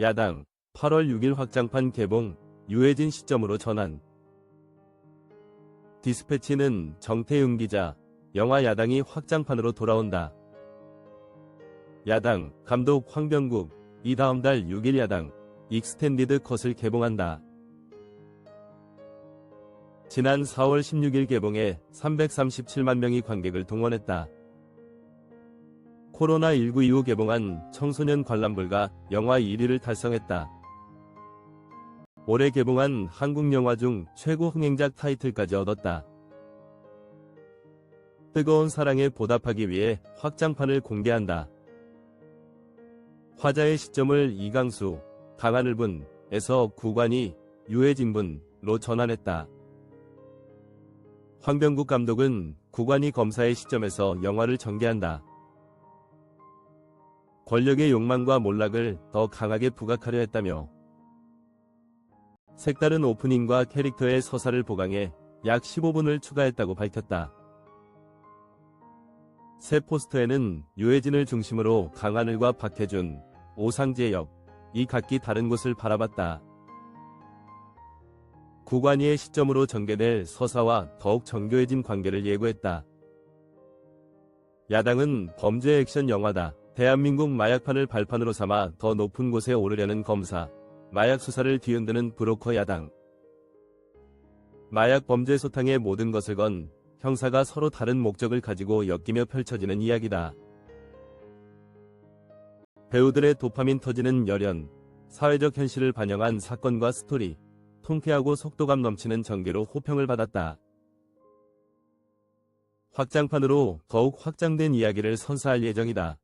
야당 8월 6일 확장판 개봉 유해진 시점으로 전환 디스패치는 정태윤 기자 영화 야당이 확장판으로 돌아온다. 야당 감독 황병국 이 다음 달 6일 야당 익스텐디드 컷을 개봉한다. 지난 4월 16일 개봉해 337만 명이 관객을 동원했다. 코로나19 이후 개봉한 청소년 관람불가 영화 1위를 달성했다. 올해 개봉한 한국 영화 중 최고 흥행작 타이틀까지 얻었다. 뜨거운 사랑에 보답하기 위해 확장판을 공개한다. 화자의 시점을 이강수, 강하늘 분 에서 구관이 유해진 분로 전환했다. 황병국 감독은 구관이 검사의 시점에서 영화를 전개한다. 권력의 욕망과 몰락을 더 강하게 부각하려 했다며 색다른 오프닝과 캐릭터의 서사를 보강해 약 15분을 추가했다고 밝혔다. 새 포스터에는 유해진을 중심으로 강하늘과 박해준, 오상재 역 이 각기 다른 곳을 바라봤다. 구관이의 시점으로 전개될 서사와 더욱 정교해진 관계를 예고했다. 야당은 범죄 액션 영화다. 대한민국 마약판을 발판으로 삼아 더 높은 곳에 오르려는 검사, 마약 수사를 뒤흔드는 브로커 야당. 마약 범죄 소탕의 모든 것을 건 형사가 서로 다른 목적을 가지고 엮이며 펼쳐지는 이야기다. 배우들의 도파민 터지는 열연, 사회적 현실을 반영한 사건과 스토리, 통쾌하고 속도감 넘치는 전개로 호평을 받았다. 확장판으로 더욱 확장된 이야기를 선사할 예정이다.